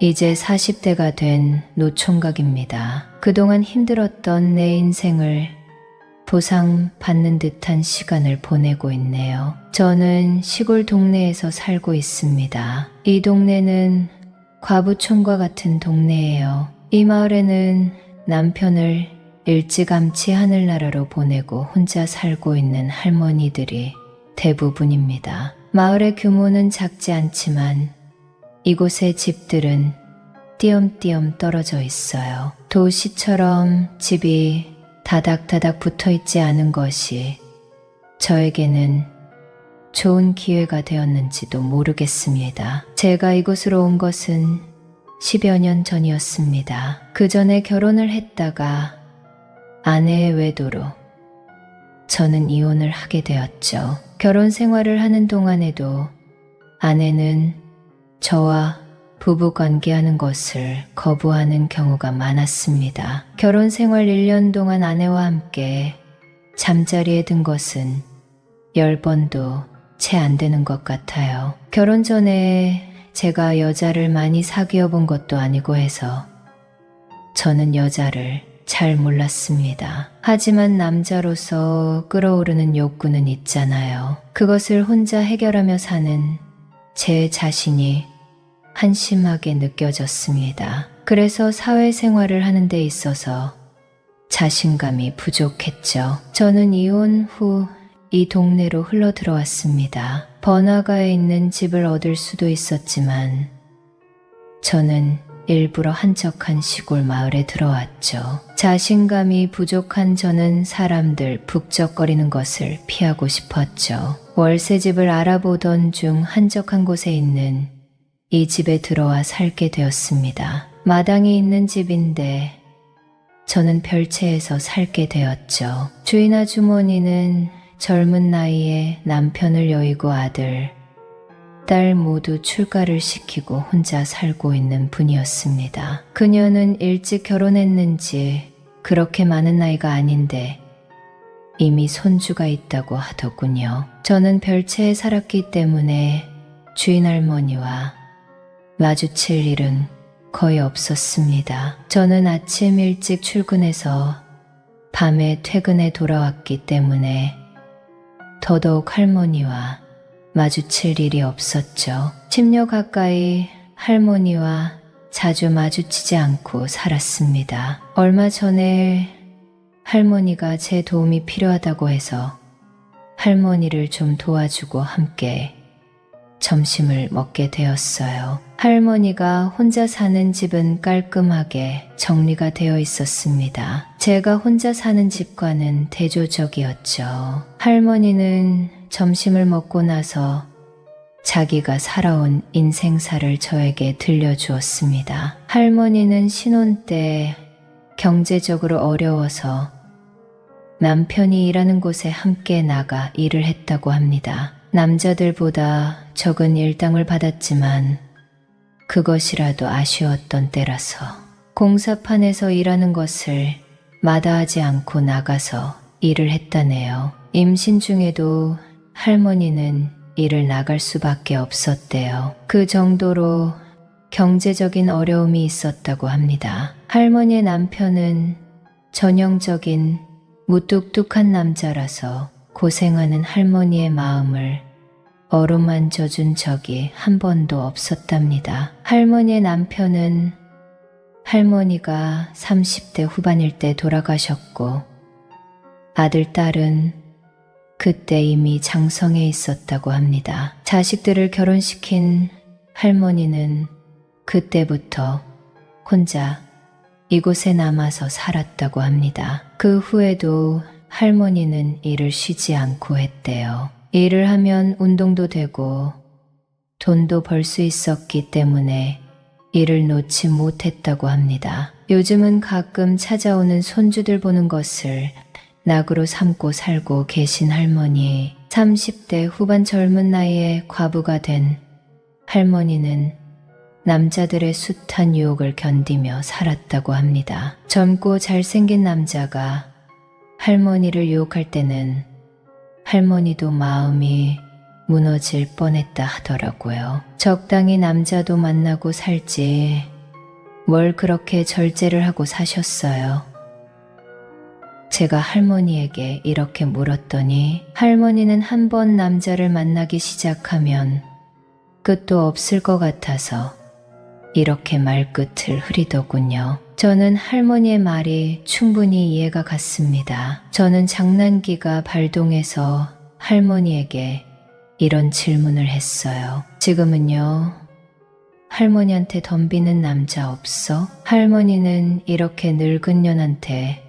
이제 40대가 된 노총각입니다. 그동안 힘들었던 내 인생을 보상받는 듯한 시간을 보내고 있네요. 저는 시골 동네에서 살고 있습니다. 이 동네는 과부촌과 같은 동네예요. 이 마을에는 남편을 일찌감치 하늘나라로 보내고 혼자 살고 있는 할머니들이 대부분입니다. 마을의 규모는 작지 않지만 이곳의 집들은 띄엄띄엄 떨어져 있어요. 도시처럼 집이 다닥다닥 붙어 있지 않은 것이 저에게는 좋은 기회가 되었는지도 모르겠습니다. 제가 이곳으로 온 것은 10여 년 전이었습니다. 그 전에 결혼을 했다가 아내의 외도로 저는 이혼을 하게 되었죠. 결혼 생활을 하는 동안에도 아내는 저와 부부 관계하는 것을 거부하는 경우가 많았습니다. 결혼 생활 1년 동안 아내와 함께 잠자리에 든 것은 10번도 채 안 되는 것 같아요. 결혼 전에 제가 여자를 많이 사귀어 본 것도 아니고 해서 저는 여자를 잘 몰랐습니다. 하지만 남자로서 끌어오르는 욕구는 있잖아요. 그것을 혼자 해결하며 사는 제 자신이 한심하게 느껴졌습니다. 그래서 사회생활을 하는 데 있어서 자신감이 부족했죠. 저는 이혼 후 이 동네로 흘러 들어왔습니다. 번화가에 있는 집을 얻을 수도 있었지만 저는 일부러 한적한 시골 마을에 들어왔죠. 자신감이 부족한 저는 사람들 북적거리는 것을 피하고 싶었죠. 월세집을 알아보던 중 한적한 곳에 있는 이 집에 들어와 살게 되었습니다. 마당이 있는 집인데 저는 별채에서 살게 되었죠. 주인 아주머니는 젊은 나이에 남편을 여의고 아들, 딸 모두 출가를 시키고 혼자 살고 있는 분이었습니다. 그녀는 일찍 결혼했는지 그렇게 많은 나이가 아닌데 이미 손주가 있다고 하더군요. 저는 별채에 살았기 때문에 주인 할머니와 마주칠 일은 거의 없었습니다. 저는 아침 일찍 출근해서 밤에 퇴근해 돌아왔기 때문에 더더욱 할머니와 마주칠 일이 없었죠. 10여 가까이 할머니와 자주 마주치지 않고 살았습니다. 얼마 전에 할머니가 제 도움이 필요하다고 해서 할머니를 좀 도와주고 함께 점심을 먹게 되었어요. 할머니가 혼자 사는 집은 깔끔하게 정리가 되어 있었습니다. 제가 혼자 사는 집과는 대조적이었죠. 할머니는 점심을 먹고 나서 자기가 살아온 인생사를 저에게 들려주었습니다. 할머니는 신혼 때 경제적으로 어려워서 남편이 일하는 곳에 함께 나가 일을 했다고 합니다. 남자들보다 적은 일당을 받았지만 그것이라도 아쉬웠던 때라서 공사판에서 일하는 것을 마다하지 않고 나가서 일을 했다네요. 임신 중에도 할머니는 일을 나갈 수밖에 없었대요. 그 정도로 경제적인 어려움이 있었다고 합니다. 할머니의 남편은 전형적인 무뚝뚝한 남자라서 고생하는 할머니의 마음을 어루만져 준 적이 한 번도 없었답니다. 할머니의 남편은 할머니가 30대 후반일 때 돌아가셨고 아들, 딸은 그때 이미 장성해 있었다고 합니다. 자식들을 결혼시킨 할머니는 그때부터 혼자 이곳에 남아서 살았다고 합니다. 그 후에도 할머니는 일을 쉬지 않고 했대요. 일을 하면 운동도 되고 돈도 벌 수 있었기 때문에 일을 놓지 못했다고 합니다. 요즘은 가끔 찾아오는 손주들 보는 것을 낙으로 삼고 살고 계신 할머니, 30대 후반 젊은 나이에 과부가 된 할머니는 남자들의 숱한 유혹을 견디며 살았다고 합니다. 젊고 잘생긴 남자가 할머니를 유혹할 때는 할머니도 마음이 무너질 뻔했다 하더라고요. 적당히 남자도 만나고 살지. 뭘 그렇게 절제를 하고 사셨어요. 제가 할머니에게 이렇게 물었더니 할머니는 한 번 남자를 만나기 시작하면 끝도 없을 것 같아서 이렇게 말끝을 흐리더군요. 저는 할머니의 말이 충분히 이해가 갔습니다. 저는 장난기가 발동해서 할머니에게 이런 질문을 했어요. 지금은요, 할머니한테 덤비는 남자 없어? 할머니는 이렇게 늙은 년한테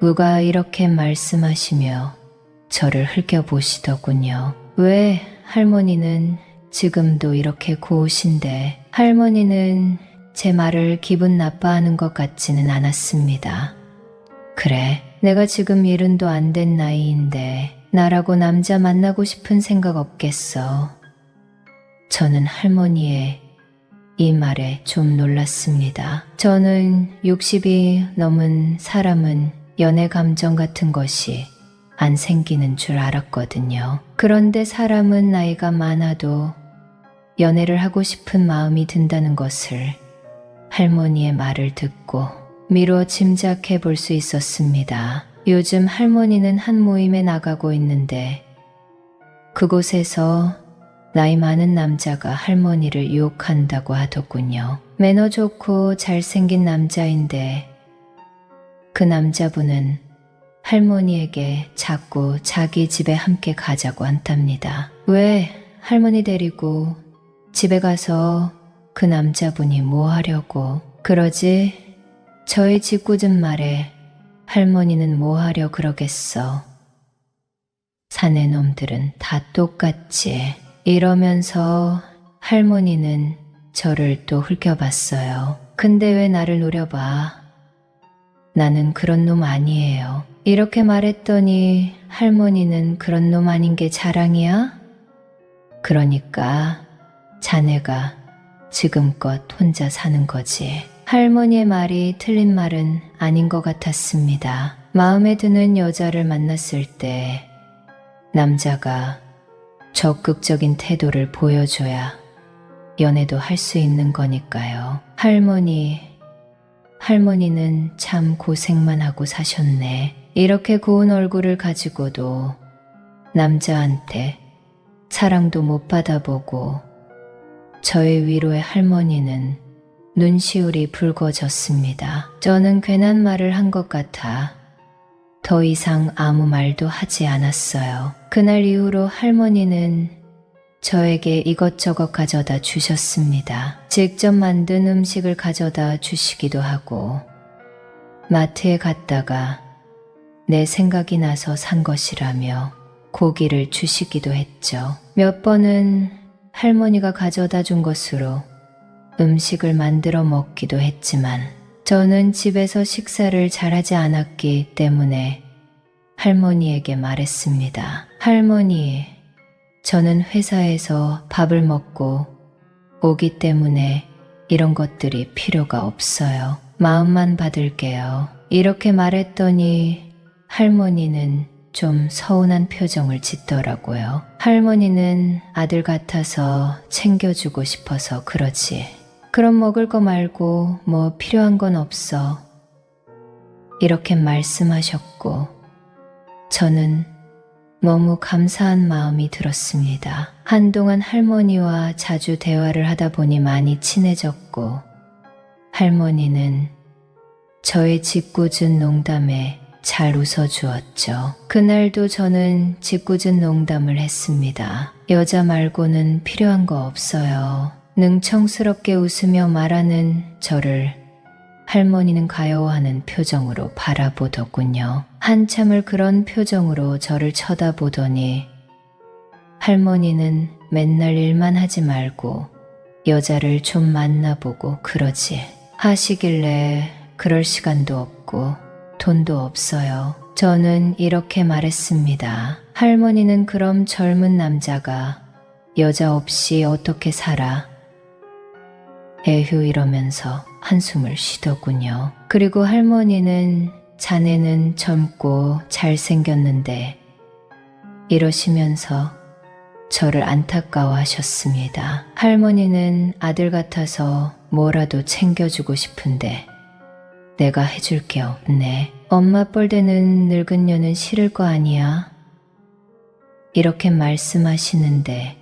누가 이렇게 말씀하시며 저를 흘겨보시더군요. 왜 할머니는 지금도 이렇게 고우신데 할머니는 제 말을 기분 나빠하는 것 같지는 않았습니다. 그래, 내가 지금 일흔도 안 된 나이인데 나라고 남자 만나고 싶은 생각 없겠어. 저는 할머니의 이 말에 좀 놀랐습니다. 저는 60이 넘은 사람은 연애 감정 같은 것이 안 생기는 줄 알았거든요. 그런데 사람은 나이가 많아도 연애를 하고 싶은 마음이 든다는 것을 할머니의 말을 듣고 미뤄 짐작해 볼 수 있었습니다. 요즘 할머니는 한 모임에 나가고 있는데 그곳에서 나이 많은 남자가 할머니를 유혹한다고 하더군요. 매너 좋고 잘생긴 남자인데 그 남자분은 할머니에게 자꾸 자기 집에 함께 가자고 한답니다. 왜 할머니 데리고 집에 가서 그 남자분이 뭐 하려고 그러지? 저의 짓궂은 말에 할머니는 뭐 하려 그러겠어. 사내 놈들은 다 똑같지. 이러면서 할머니는 저를 또 훑겨봤어요. 근데 왜 나를 노려봐? 나는 그런 놈 아니에요. 이렇게 말했더니 할머니는 그런 놈 아닌 게 자랑이야? 그러니까 자네가 지금껏 혼자 사는 거지. 할머니의 말이 틀린 말은 아닌 것 같았습니다. 마음에 드는 여자를 만났을 때 남자가 적극적인 태도를 보여줘야 연애도 할 수 있는 거니까요. 할머니, 할머니는 참 고생만 하고 사셨네. 이렇게 고운 얼굴을 가지고도 남자한테 사랑도 못 받아보고 저의 위로의 할머니는 눈시울이 붉어졌습니다. 저는 괜한 말을 한 것 같아 더 이상 아무 말도 하지 않았어요. 그날 이후로 할머니는 저에게 이것저것 가져다 주셨습니다. 직접 만든 음식을 가져다 주시기도 하고, 마트에 갔다가 내 생각이 나서 산 것이라며 고기를 주시기도 했죠. 몇 번은 할머니가 가져다 준 것으로 음식을 만들어 먹기도 했지만 저는 집에서 식사를 잘하지 않았기 때문에 할머니에게 말했습니다. 할머니, 저는 회사에서 밥을 먹고 오기 때문에 이런 것들이 필요가 없어요. 마음만 받을게요. 이렇게 말했더니 할머니는 좀 서운한 표정을 짓더라고요. 할머니는 아들 같아서 챙겨주고 싶어서 그러지. 그럼 먹을 거 말고 뭐 필요한 건 없어. 이렇게 말씀하셨고, 저는 너무 감사한 마음이 들었습니다. 한동안 할머니와 자주 대화를 하다 보니 많이 친해졌고, 할머니는 저의 짓궂은 농담에 잘 웃어주었죠. 그날도 저는 짓궂은 농담을 했습니다. 여자 말고는 필요한 거 없어요. 능청스럽게 웃으며 말하는 저를 할머니는 가여워하는 표정으로 바라보더군요. 한참을 그런 표정으로 저를 쳐다보더니 할머니는 맨날 일만 하지 말고 여자를 좀 만나보고 그러지 하시길래 그럴 시간도 없고 돈도 없어요. 저는 이렇게 말했습니다. 할머니는 그럼 젊은 남자가 여자 없이 어떻게 살아? 에휴 이러면서 한숨을 쉬더군요. 그리고 할머니는 자네는 젊고 잘생겼는데 이러시면서 저를 안타까워 하셨습니다. 할머니는 아들 같아서 뭐라도 챙겨주고 싶은데 내가 해줄 게 없네. 엄마 뻘대는 늙은 년은 싫을 거 아니야. 이렇게 말씀하시는데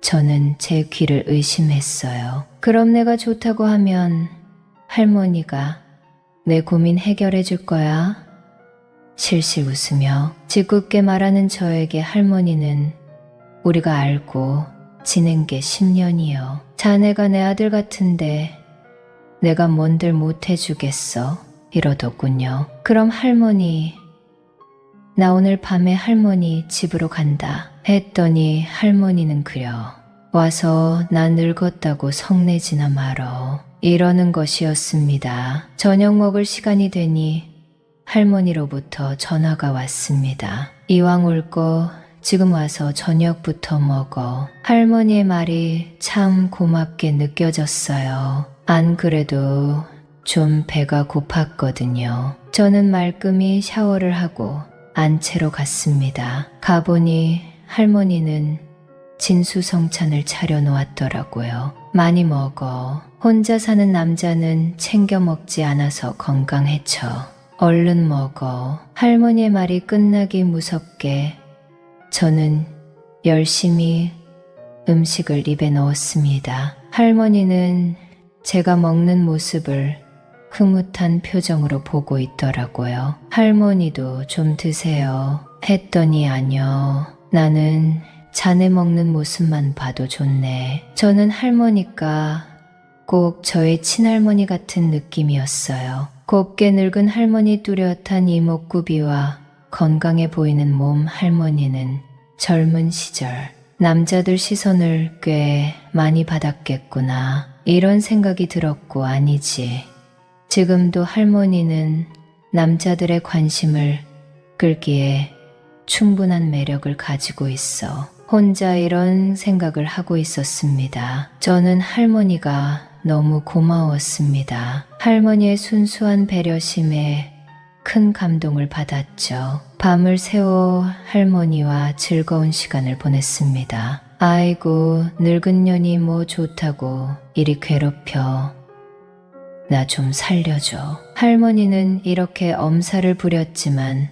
저는 제 귀를 의심했어요. 그럼 내가 좋다고 하면 할머니가 내 고민 해결해 줄 거야? 실실 웃으며 짓궂게 말하는 저에게 할머니는 우리가 알고 지낸 게 10년이요. 자네가 내 아들 같은데 내가 뭔들 못 해주겠어? 이러더군요. 그럼 할머니, 나 오늘 밤에 할머니 집으로 간다. 했더니 할머니는 그려. 와서 나 늙었다고 성내지나 말어. 이러는 것이었습니다. 저녁 먹을 시간이 되니 할머니로부터 전화가 왔습니다. 이왕 올 거 지금 와서 저녁부터 먹어. 할머니의 말이 참 고맙게 느껴졌어요. 안 그래도 좀 배가 고팠거든요. 저는 말끔히 샤워를 하고 안채로 갔습니다. 가보니 할머니는 진수성찬을 차려 놓았더라고요. 많이 먹어. 혼자 사는 남자는 챙겨 먹지 않아서 건강해져. 얼른 먹어. 할머니의 말이 끝나기 무섭게 저는 열심히 음식을 입에 넣었습니다. 할머니는 제가 먹는 모습을 흐뭇한 표정으로 보고 있더라고요. 할머니도 좀 드세요. 했더니 아니요. 나는 자네 먹는 모습만 봐도 좋네. 저는 할머니가 꼭 저의 친할머니 같은 느낌이었어요. 곱게 늙은 할머니 뚜렷한 이목구비와 건강해 보이는 몸 할머니는 젊은 시절 남자들 시선을 꽤 많이 받았겠구나. 이런 생각이 들었고 아니지. 지금도 할머니는 남자들의 관심을 끌기에 충분한 매력을 가지고 있어 혼자 이런 생각을 하고 있었습니다. 저는 할머니가 너무 고마웠습니다. 할머니의 순수한 배려심에 큰 감동을 받았죠. 밤을 새워 할머니와 즐거운 시간을 보냈습니다. 아이고, 늙은 년이 뭐 좋다고 이리 괴롭혀. 나 좀 살려줘. 할머니는 이렇게 엄살을 부렸지만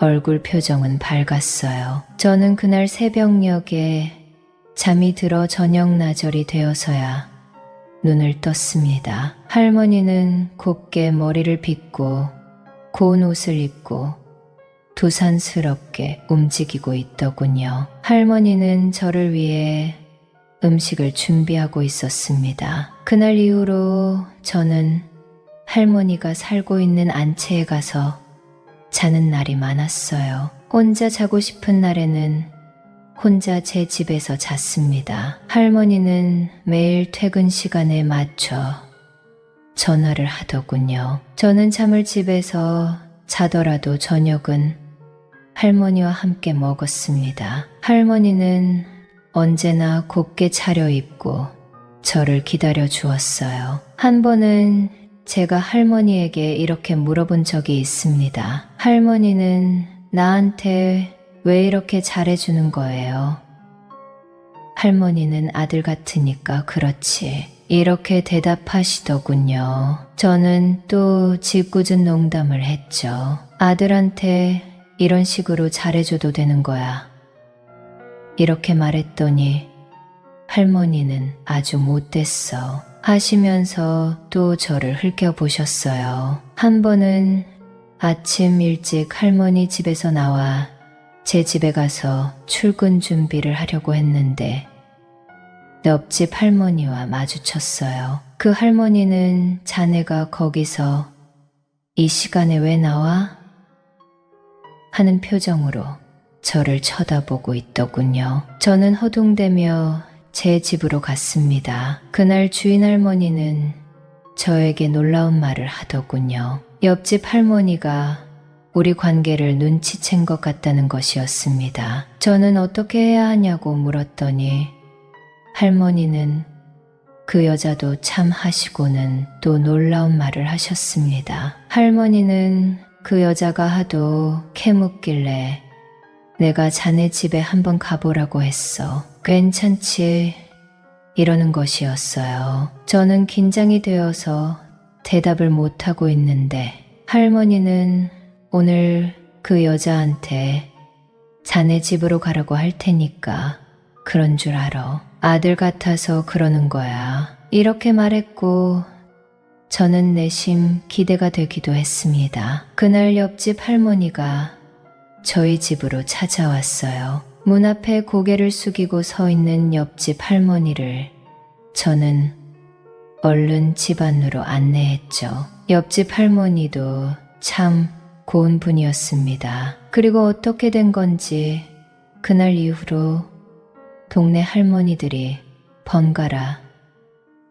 얼굴 표정은 밝았어요. 저는 그날 새벽녘에 잠이 들어 저녁 나절이 되어서야 눈을 떴습니다. 할머니는 곱게 머리를 빗고 고운 옷을 입고 두산스럽게 움직이고 있더군요. 할머니는 저를 위해 음식을 준비하고 있었습니다. 그날 이후로 저는 할머니가 살고 있는 안채에 가서 자는 날이 많았어요. 혼자 자고 싶은 날에는 혼자 제 집에서 잤습니다. 할머니는 매일 퇴근 시간에 맞춰 전화를 하더군요. 저는 잠을 집에서 자더라도 저녁은 할머니와 함께 먹었습니다. 할머니는 언제나 곱게 차려입고 저를 기다려 주었어요. 한 번은 제가 할머니에게 이렇게 물어본 적이 있습니다. 할머니는 나한테 왜 이렇게 잘해주는 거예요? 할머니는 아들 같으니까 그렇지. 이렇게 대답하시더군요. 저는 또 짓궂은 농담을 했죠. 아들한테 이런 식으로 잘해줘도 되는 거야. 이렇게 말했더니 할머니는 아주 못됐어. 하시면서 또 저를 흘겨보셨어요. 한 번은 아침 일찍 할머니 집에서 나와 제 집에 가서 출근 준비를 하려고 했는데 옆집 할머니와 마주쳤어요. 그 할머니는 자네가 거기서 이 시간에 왜 나와? 하는 표정으로 저를 쳐다보고 있더군요. 저는 허둥대며 제 집으로 갔습니다. 그날 주인 할머니는 저에게 놀라운 말을 하더군요. 옆집 할머니가 우리 관계를 눈치챈 것 같다는 것이었습니다. 저는 어떻게 해야 하냐고 물었더니 할머니는 그 여자도 참 하시고는 또 놀라운 말을 하셨습니다. 할머니는 그 여자가 하도 캐묻길래 내가 자네 집에 한번 가보라고 했어. 괜찮지? 이러는 것이었어요. 저는 긴장이 되어서 대답을 못하고 있는데 할머니는 오늘 그 여자한테 자네 집으로 가라고 할 테니까 그런 줄 알아. 아들 같아서 그러는 거야. 이렇게 말했고 저는 내심 기대가 되기도 했습니다. 그날 옆집 할머니가 저희 집으로 찾아왔어요. 문 앞에 고개를 숙이고 서 있는 옆집 할머니를 저는 얼른 집 안으로 안내했죠. 옆집 할머니도 참 고운 분이었습니다. 그리고 어떻게 된 건지 그날 이후로 동네 할머니들이 번갈아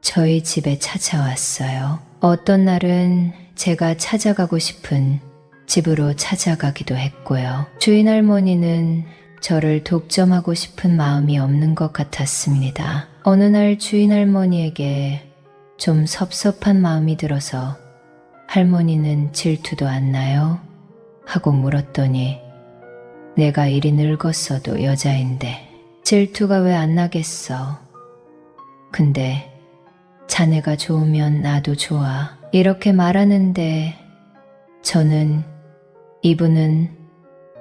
저희 집에 찾아왔어요. 어떤 날은 제가 찾아가고 싶은 집으로 찾아가기도 했고요. 주인 할머니는 저를 독점하고 싶은 마음이 없는 것 같았습니다. 어느 날 주인 할머니에게 좀 섭섭한 마음이 들어서 할머니는 질투도 안 나요? 하고 물었더니 내가 이리 늙었어도 여자인데 질투가 왜 안 나겠어? 근데 자네가 좋으면 나도 좋아. 이렇게 말하는데 저는 이분은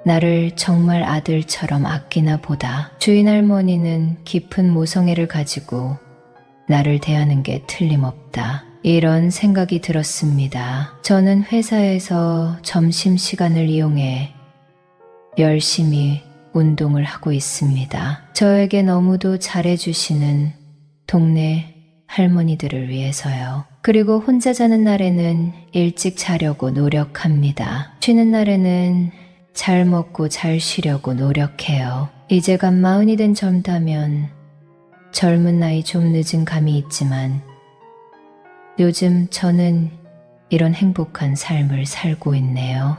나를 정말 아들처럼 아끼나 보다. 주인 할머니는 깊은 모성애를 가지고 나를 대하는 게 틀림없다. 이런 생각이 들었습니다. 저는 회사에서 점심시간을 이용해 열심히 운동을 하고 있습니다. 저에게 너무도 잘해주시는 동네 할머니들을 위해서요. 그리고 혼자 자는 날에는 일찍 자려고 노력합니다. 쉬는 날에는 잘 먹고 잘 쉬려고 노력해요. 이제 간 마흔이 된 젊다면 젊은 나이 좀 늦은 감이 있지만 요즘 저는 이런 행복한 삶을 살고 있네요.